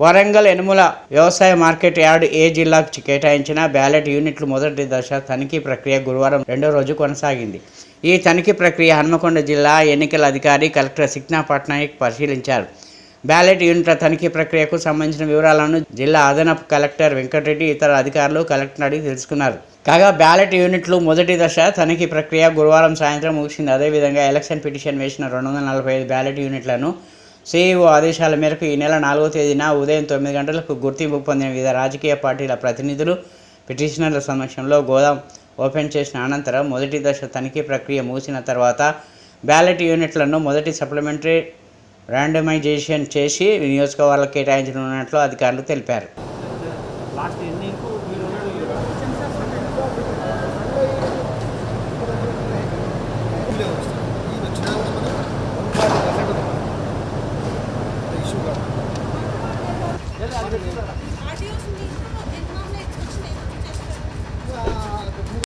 వరంగల్ ఎనుముల వ్యవసాయ market yard ఏ జిల్లాకు కేటాయించిన బ్యాలెట్ యూనిట్లు మొదటి దశ తనిఖీ ప్రక్రియ గురువారం రెండో రోజు కొనసాగింది. ఈ తనిఖీ ప్రక్రియ హన్మకొండ జిల్లా ఎన్నికల అధికారి కలెక్టర్ సిక్నా పట్నాయక్ పరిశీలించారు. బ్యాలెట్ యూనిట్ల తనిఖీ ప్రక్రియకు సంబంధించిన వివరాలను జిల్లా అదనపు కలెక్టర్ వెంకటరెడ్డి ఇతర అధికారులు కలెక్టర్ అడిగి తెలుసుకున్నారు. కాగా బ్యాలెట్ యూనిట్లు మొదటి దశ తనిఖీ ప్రక్రియ గురువారం సాయంత్రం ముగిసింది. అదేవిధంగా ఎలక్షన్ పిటిషన్ వేసిన రెండు వందల నలభై ఐదు బ్యాలెట్ యూనిట్లను సీఈఓ ఆదేశాల మేరకు ఈ నెల నాలుగో తేదీన ఉదయం తొమ్మిది గంటలకు గుర్తింపు పొందిన వివిధ రాజకీయ పార్టీల ప్రతినిధులు పిటిషనర్ల సమక్షంలో గోదాం ఓపెన్ చేసిన అనంతరం మొదటి దశ తనిఖీ ప్రక్రియ ముగిసిన తర్వాత బ్యాలెట్ యూనిట్లను మొదటి సప్లిమెంటరీ ర్యాండమైజేషన్ చేసి నియోజకవర్గాలకు కేటాయించనున్నట్లు అధికారులు తెలిపారు. 아디오스님